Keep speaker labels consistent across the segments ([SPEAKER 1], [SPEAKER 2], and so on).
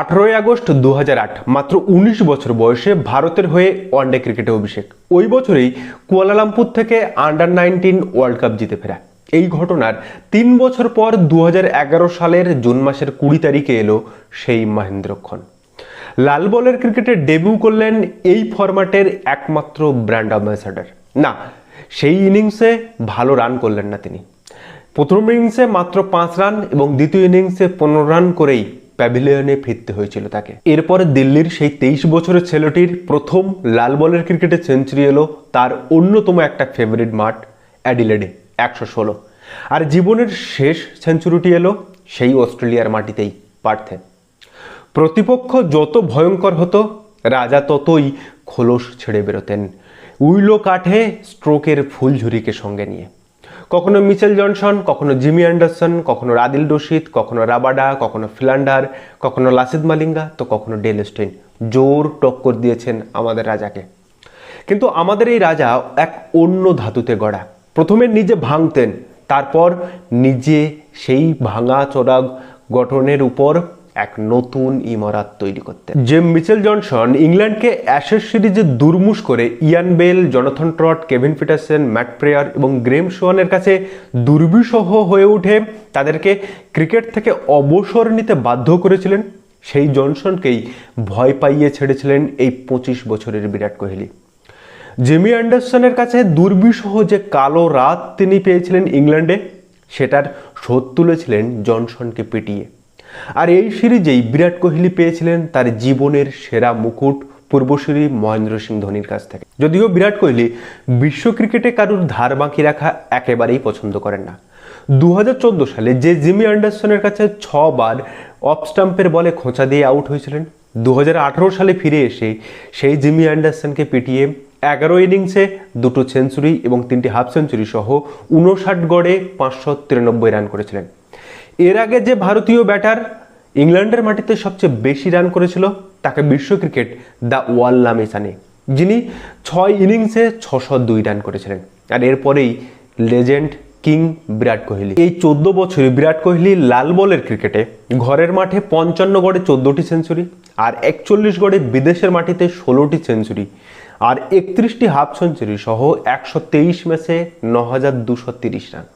[SPEAKER 1] আঠারোই আগস্ট দু হাজার আট, মাত্র উনিশ বছর বয়সে ভারতের হয়ে ওয়ানডে ক্রিকেটে অভিষেক। ওই বছরেই কুয়ালালামপুর থেকে আন্ডার নাইনটিন ওয়ার্ল্ড কাপ জিতে ফেরা। এই ঘটনার তিন বছর পর দু হাজার এগারো সালের জুন মাসের কুড়ি তারিখে এলো সেই মহেন্দ্রক্ষণ। লাল বলের ক্রিকেটে ডেবিউ করলেন এই ফরম্যাটের একমাত্র ব্র্যান্ড অ্যাম্বাসাডার না, সেই ইনিংসে ভালো রান করলেন না তিনি। প্রথম ইনিংসে মাত্র পাঁচ রান এবং দ্বিতীয় ইনিংসে পনেরো রান করেই প্যাভিলিয়নে ফিরতে হয়েছিল তাকে। এরপরে দিল্লির সেই তেইশ বছরের ছেলেটির প্রথম লাল বলের ক্রিকেটে সেঞ্চুরি এলো তার অন্যতম একটা ফেভারিট মাঠ, অ্যাডিলেডে, একশো ষোলো। আর জীবনের শেষ সেঞ্চুরিটি এলো সেই অস্ট্রেলিয়ার মাটিতেই, পার্থে। প্রতিপক্ষ যত ভয়ঙ্কর হতো, রাজা ততই খোলস ছেড়ে বেরোতেন। উইলো কাঠে স্ট্রোকের ফুলঝুরিকে সঙ্গে নিয়ে। কখনো মিচেল জনসন, কখনো জিমি অ্যান্ডারসন, কখনো রাদিল রশিদ, কখনো রাবাডা, কখনো ফিলান্ডার, কখনো লাসিদ মালিঙ্গা, তো কখনো ডেল স্টেইন। জোর টক্কর দিয়েছেন আমাদের রাজাকে। কিন্তু আমাদের এই রাজা এক অন্য ধাতুতে গড়া। প্রথমে নিজে ভাঙতেন, তারপর নিজে সেই ভাঙা চোরা গঠনের উপর এক নতুন ইমারাত তৈরি করতে। যে মিচেল জনসন ইংল্যান্ডকে অ্যাশেজ সিরিজে দুর্মুষ করে Ian Bell Jonathan Trott Kevin Pietersen Matt Prior এবং গ্রেম সোয়ানের কাছে দুর্বিষহ হয়ে উঠে তাদেরকে ক্রিকেট থেকে অবসর নিতে বাধ্য করেছিলেন। সেই জনসনকেই ভয় পাইয়ে ছেড়েছিলেন এই পঁচিশ বছরের বিরাট কোহলি। জিমি অ্যান্ডারসনের কাছে দুর্বিষহ যে কালো রাত তিনি পেয়েছিলেন ইংল্যান্ডে, সেটার শোধ তুলেছিলেন জনসনকে পিটিয়ে। আর এই সিরিজেই বিরাট কোহলি পেয়েছিলেন তার জীবনের সেরা মুকুট পূর্বসূরি মহেন্দ্র সিং ধোনির কাছ থেকে। যদিও বিরাট কোহলি বিশ্ব ক্রিকেটে কারুর ধার বাঁকি রাখা একেবারেই পছন্দ করেন না। দু হাজার চোদ্দ সালে যে জিমি অ্যান্ডারসনের কাছে ছবার অফ স্টাম্পের বলে খোঁচা দিয়ে আউট হয়েছিলেন দু হাজার আঠারো সালে ফিরে এসে সেই জিমি অ্যান্ডারসনকে পিটিয়ে এগারো ইনিংসে দুটো সেঞ্চুরি এবং তিনটি হাফ সেঞ্চুরি সহ উনষাট গড়ে পাঁচশো তিরানব্বই রান করেছিলেন। এর আগে যে ভারতীয় ব্যাটার ইংল্যান্ডের মাটিতে সবচেয়ে বেশি রান করেছিল, তাকে বিশ্ব ক্রিকেট দ্য ওয়াল নামে জানে। যিনি ছয় ইনিংসে ছশো দুই রান করেছিলেন। আর এরপরেই লেজেন্ড কিং বিরাট কোহলি। এই চোদ্দ বছরে বিরাট কোহলি লাল বলের ক্রিকেটে ঘরের মাঠে পঞ্চান্ন গড়ে চোদ্দটি সেঞ্চুরি, আর একচল্লিশ গড়ে বিদেশের মাটিতে ষোলোটি সেঞ্চুরি, আর একত্রিশটি হাফ সেঞ্চুরি সহ একশো তেইশ ম্যাচে ন হাজার দুশো তিরিশ রান।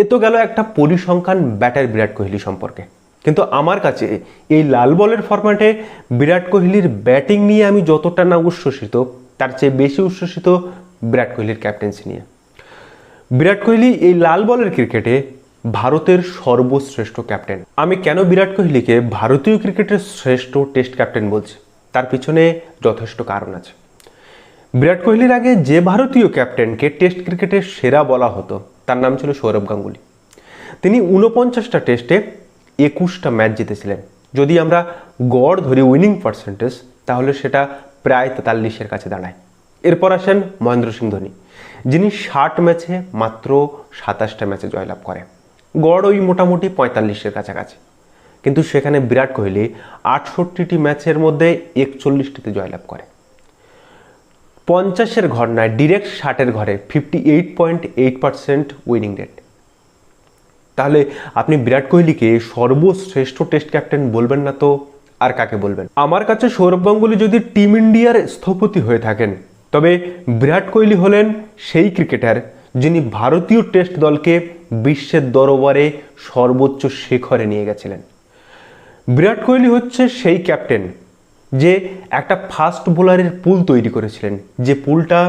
[SPEAKER 1] এ তো গেল একটা পরিসংখ্যান ব্যাটার বিরাট কোহলি সম্পর্কে। কিন্তু আমার কাছে এই লাল বলের ফরম্যাটে বিরাট কোহলির ব্যাটিং নিয়ে আমি যতটা না উচ্ছ্বসিত, তার চেয়ে বেশি উচ্ছ্বসিত বিরাট কোহলির ক্যাপ্টেন্সি নিয়ে। বিরাট কোহলি এই লাল বলের ক্রিকেটে ভারতের সর্বশ্রেষ্ঠ ক্যাপ্টেন আমি কেন বিরাট কোহলিকে ভারতীয় ক্রিকেটের শ্রেষ্ঠ টেস্ট ক্যাপ্টেন বলছি? তার পিছনে যথেষ্ট কারণ আছে। বিরাট কোহলির আগে যে ভারতীয় ক্যাপ্টেনকে টেস্ট ক্রিকেটের সেরা বলা হতো তার নাম ছিল সৌরভ গাঙ্গুলি। তিনি ঊনপঞ্চাশটা টেস্টে একুশটা ম্যাচ জিতেছিলেন। যদি আমরা গড় ধরি উইনিং পার্সেন্টেজ তাহলে সেটা প্রায় তেতাল্লিশের কাছে দাঁড়ায়। এরপর আসেন মহেন্দ্র সিং ধোনি। যিনি ষাট ম্যাচে মাত্র সাতাশটা ম্যাচে জয়লাভ করে গড় ওই মোটামুটি পঁয়তাল্লিশের কাছাকাছি। কিন্তু সেখানে বিরাট কোহলি আটষট্টিটি ম্যাচের মধ্যে একচল্লিশটিতে জয়লাভ করে। পঞ্চাশের ঘর নয় ডিরেক্ট ষাটের ঘরে fifty eight point eight percent winning rate তাহলে আপনি বিরাট কোহলিকে সর্বশ্রেষ্ঠ টেস্ট ক্যাপ্টেন বলবেন না তো? আর কাকে বলবেন? আমার কাছে সৌরভ গাঙ্গুলি যদি টিম ইন্ডিয়ার স্থপতি হয়ে থাকেন, তবে বিরাট কোহলি হলেন সেই ক্রিকেটার যিনি ভারতীয় টেস্ট দলকে বিশ্বের দরবারে সর্বোচ্চ শিখরে নিয়ে গেছিলেন। বিরাট কোহলি হচ্ছে সেই ক্যাপ্টেন যে একটা ফাস্ট বোলারের পুল তৈরি করেছিলেন, যে পুলটা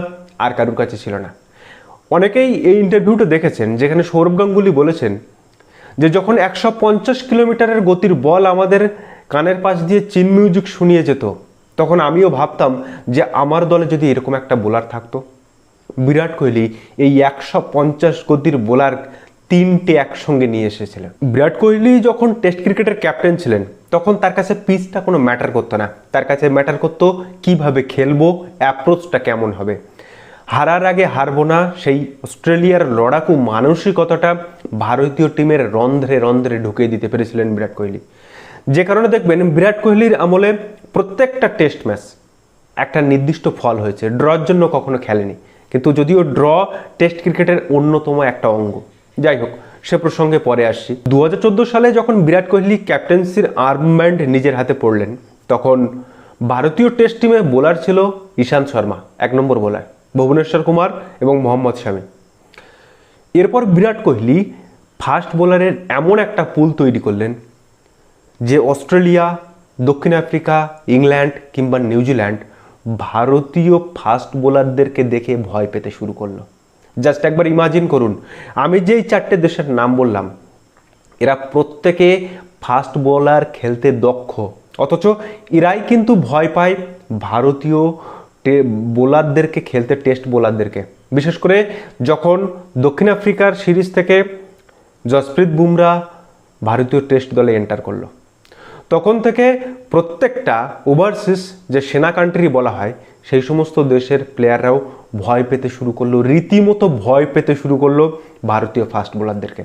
[SPEAKER 1] আর কারুর কাছে ছিল না। অনেকেই এই ইন্টারভিউটা দেখেছেন, যেখানে সৌরভ গাঙ্গুলি বলেছেন যে যখন একশো পঞ্চাশ কিলোমিটারের গতির বল আমাদের কানের পাশ দিয়ে চিন মিউজিক শুনিয়ে যেত, তখন আমিও ভাবতাম যে আমার দলে যদি এরকম একটা বোলার থাকতো। বিরাট কোহলি এই একশো পঞ্চাশ গতির বোলার তিনটে একসঙ্গে নিয়ে এসেছিলেন। বিরাট কোহলি যখন টেস্ট ক্রিকেটের ক্যাপ্টেন ছিলেন, তখন তার কাছে পিচটা কোনো ম্যাটার করতো না। তার কাছে ম্যাটার করতো কীভাবে খেলব, অ্যাপ্রোচটা কেমন হবে। হারার আগে হারবো না, সেই অস্ট্রেলিয়ার লড়াকু মানসিকতাটা ভারতীয় টিমের রন্ধ্রে রন্ধ্রে ঢুকিয়ে দিতে পেরেছিলেন বিরাট কোহলি। যে কারণে দেখবেন বিরাট কোহলির আমলে প্রত্যেকটা টেস্ট ম্যাচ একটা নির্দিষ্ট ফল হয়েছে। ড্রর জন্য কখনো খেলেনি। কিন্তু যদিও ড্র টেস্ট ক্রিকেটের অন্যতম একটা অঙ্গ। যাই হোক, সে প্রসঙ্গে পরে আসছি। দু হাজার চোদ্দ সালে যখন বিরাট কোহলি ক্যাপ্টেন্সির আর্মব্যান্ড নিজের হাতে পড়লেন, তখন ভারতীয় টেস্ট টিমে বোলার ছিল ঈশান্ত শর্মা, এক নম্বর বোলার, ভুবনেশ্বর কুমার এবং মোহাম্মদ শামী এরপর বিরাট কোহলি ফাস্ট বোলারের এমন একটা পুল তৈরি করলেন, যে অস্ট্রেলিয়া, দক্ষিণ আফ্রিকা, ইংল্যান্ড কিংবা নিউজিল্যান্ড ভারতীয় ফাস্ট বোলারদেরকে দেখে ভয় পেতে শুরু করল। জাস্ট একবার ইমাজিন করুন। আমি যেই চারটে দেশের নাম বললাম, এরা প্রত্যেকে ফাস্ট বোলার খেলতে দক্ষ। অথচ এরাই কিন্তু ভয় পায় ভারতীয় বোলারদেরকে খেলতে টেস্ট বোলারদেরকে বিশেষ করে যখন দক্ষিণ আফ্রিকার সিরিজ থেকে জসপ্রীত বুমরা ভারতীয় টেস্ট দলে এন্টার করল। তখন থেকে প্রত্যেকটা ওভারসিস যে সেনা কান্ট্রি বলা হয়, সেই সমস্ত দেশের প্লেয়াররাও ভয় পেতে শুরু করল, রীতিমতো ভয় পেতে শুরু করল ভারতীয় ফাস্ট বোলারদেরকে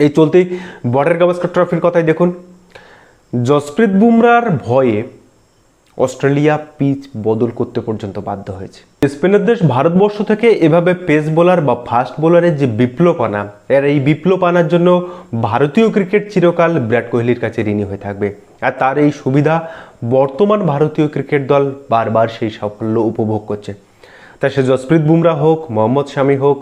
[SPEAKER 1] এই চলতেই বর্ডার গাভাস্কর ট্রফির কথাই দেখুন। জসপ্রীত বুমরার ভয়ে অস্ট্রেলিয়া পিচ বদল করতে পর্যন্ত বাধ্য হয়েছে। স্পেনের দেশ ভারতবর্ষ থেকে এভাবে পেস বোলার বা ফাস্ট বোলারের যে বিপ্লব আনা এর এই বিপ্লব আনার জন্য ভারতীয় ক্রিকেট চিরকাল বিরাট কোহলির কাছে ঋণী হয়ে থাকবে। আর তার এই সুবিধা বর্তমান ভারতীয় ক্রিকেট দল বারবার সেই সাফল্য উপভোগ করছে। তা সে জসপ্রীত বুমরা হোক, মোহাম্মদ শামি হোক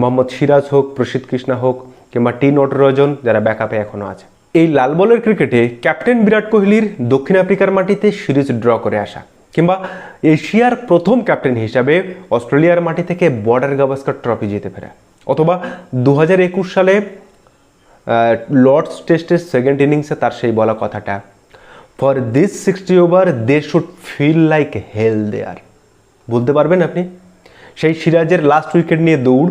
[SPEAKER 1] মোহাম্মদ সিরাজ হোক, প্রসিদ্ধ কৃষ্ণা হোক, কিংবা টি নটরাজন যারা ব্যাকআপে এখনও আছে। এই লাল বলের ক্রিকেটে ক্যাপ্টেন বিরাট কোহলির দক্ষিণ আফ্রিকার মাটিতে সিরিজ ড্র করে আসা, কিংবা এশিয়ার প্রথম ক্যাপ্টেন হিসাবে অস্ট্রেলিয়ার মাটি থেকে বর্ডার গাভাস্কর ট্রফি জিতে ফেরা, অথবা দু হাজার একুশ সালে লর্ডস টেস্টের সেকেন্ড ইনিংসে তার সেই বলা কথাটা for this sixty over they should feel like hell there বলতে পারবেন আপনি? সেই সিরাজের লাস্ট উইকেট নিয়ে দৌড়।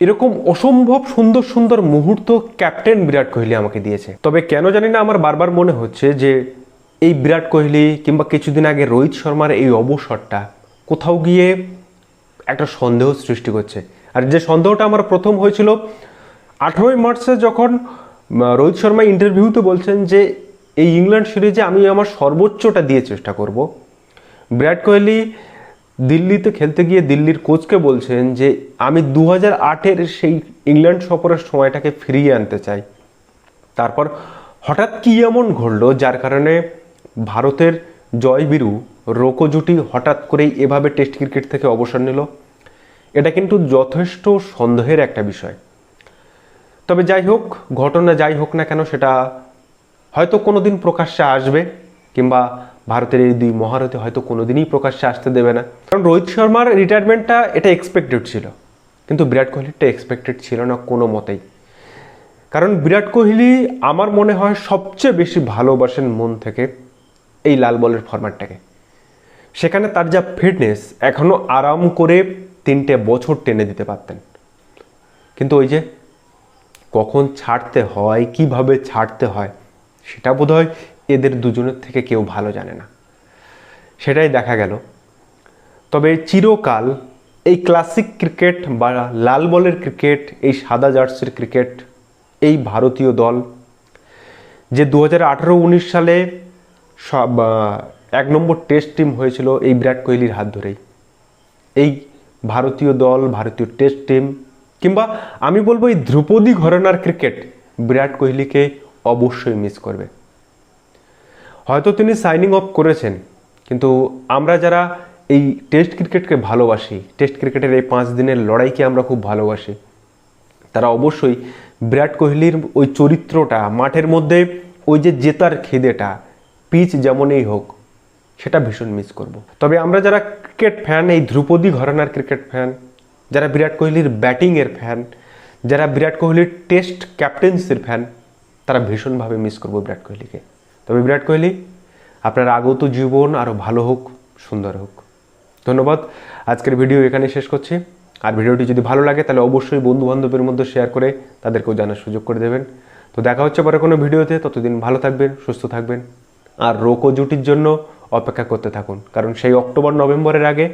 [SPEAKER 1] এরকম অসম্ভব সুন্দর সুন্দর মুহূর্ত ক্যাপ্টেন বিরাট কোহলি আমাকে দিয়েছে। তবে কেন জানি না আমার বারবার মনে হচ্ছে যে এই বিরাট কোহলি কিংবা কিছুদিন আগে রোহিত শর্মার এই অবসরটা কোথাও গিয়ে একটা সন্দেহ সৃষ্টি করছে। আর যে সন্দেহটা আমার প্রথম হয়েছিল, আঠেরোই মার্চে যখন রোহিত শর্মা ইন্টারভিউতে বলছেন যে, এই ইংল্যান্ড সিরিজে আমি আমার সর্বোচ্চটা দিয়ে চেষ্টা করব। বিরাট কোহলি দিল্লিতে খেলতে গিয়ে দিল্লির কোচকে বলছেন যে, আমি দু হাজার আটের সেই ইংল্যান্ড সফরের সময়টাকে ফিরিয়ে আনতে চাই। তারপর হঠাৎ কি এমন ঘটলো যার কারণে ভারতের জয়বীরু রোকো জুটি হঠাৎ করেই এভাবে টেস্ট ক্রিকেট থেকে অবসর নিল? এটা কিন্তু যথেষ্ট সন্দেহের একটা বিষয়। তবে যাই হোক, ঘটনা যাই হোক না কেন সেটা হয়তো কোনোদিন প্রকাশ্যে আসবে কিংবা ভারতের এই দুই মহারথী হয়তো কোনোদিনই প্রকাশ্যে আসতে দেবে না। কারণ রোহিত শর্মার রিটায়ারমেন্টটা এটা এক্সপেক্টেড ছিল। কিন্তু বিরাট কোহলিরটা এক্সপেক্টেড ছিল না কোনো মতেই। কারণ বিরাট কোহলি আমার মনে হয় সবচেয়ে বেশি ভালোবাসেন মন থেকে এই লাল বলের ফরম্যাটটাকে সেখানে তার যা ফিটনেস এখনও আরাম করে তিনটে বছর টেনে দিতে পারতেন। কিন্তু ওই যে কখন ছাড়তে হয়, কীভাবে ছাড়তে হয়, সেটা বোধহয় এদের দুজনের থেকে কেউ ভালো জানে না। সেটাই দেখা গেল। তবে চিরকাল এই ক্লাসিক ক্রিকেট বা লাল বলের ক্রিকেট এই সাদা জার্সির ক্রিকেট এই ভারতীয় দল, যে দু হাজার আঠারো উনিশ সালে সব এক নম্বর টেস্ট টিম হয়েছিল এই বিরাট কোহলির হাত ধরেই। এই ভারতীয় দল, ভারতীয় টেস্ট টিম কিংবা আমি বলব এই ধ্রুপদী ঘরানার ক্রিকেট বিরাট কোহলিকে অবশ্যই মিস করবে। হয়তো তিনি সাইনিং অফ করেছেন, কিন্তু আমরা যারা এই টেস্ট ক্রিকেটকে ভালোবাসি টেস্ট ক্রিকেটের এই পাঁচ দিনের লড়াইকে আমরা খুব ভালোবাসি, তারা অবশ্যই বিরাট কোহলির ওই চরিত্রটা, মাঠের মধ্যে ওই যে জেতার খিদেটা পিচ যেমনই হোক, সেটা ভীষণ মিস করব। তবে আমরা যারা ক্রিকেট ফ্যান এই ধ্রুপদী ঘরানার ক্রিকেট ফ্যান যারা বিরাট কোহলির ব্যাটিংয়ের ফ্যান যারা বিরাট কোহলির টেস্ট ক্যাপ্টেন্সির ফ্যান তারা ভীষণভাবে মিস করব বিরাট কোহলিকে। তবে বিরাট কোহলি, আপনার আগত জীবন আরও ভালো হোক, সুন্দর হোক। ধন্যবাদ। আজকের ভিডিও এখানে শেষ করছি। আর ভিডিওটি যদি ভালো লাগে, তাহলে অবশ্যই বন্ধু বান্ধবের মধ্যে শেয়ার করে তাদেরকেও জানার সুযোগ করে দেবেন। তো দেখা হচ্ছে পরে কোনো ভিডিওতে। ততদিন ভালো থাকবেন, সুস্থ থাকবেন। আর রোকো জুটির জন্য অপেক্ষা করতে থাকুন, কারণ সেই অক্টোবর, নভেম্বরের আগে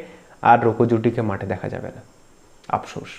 [SPEAKER 1] আর রোকো জুটিকে মাঠে দেখা যাবে না। আফসোস।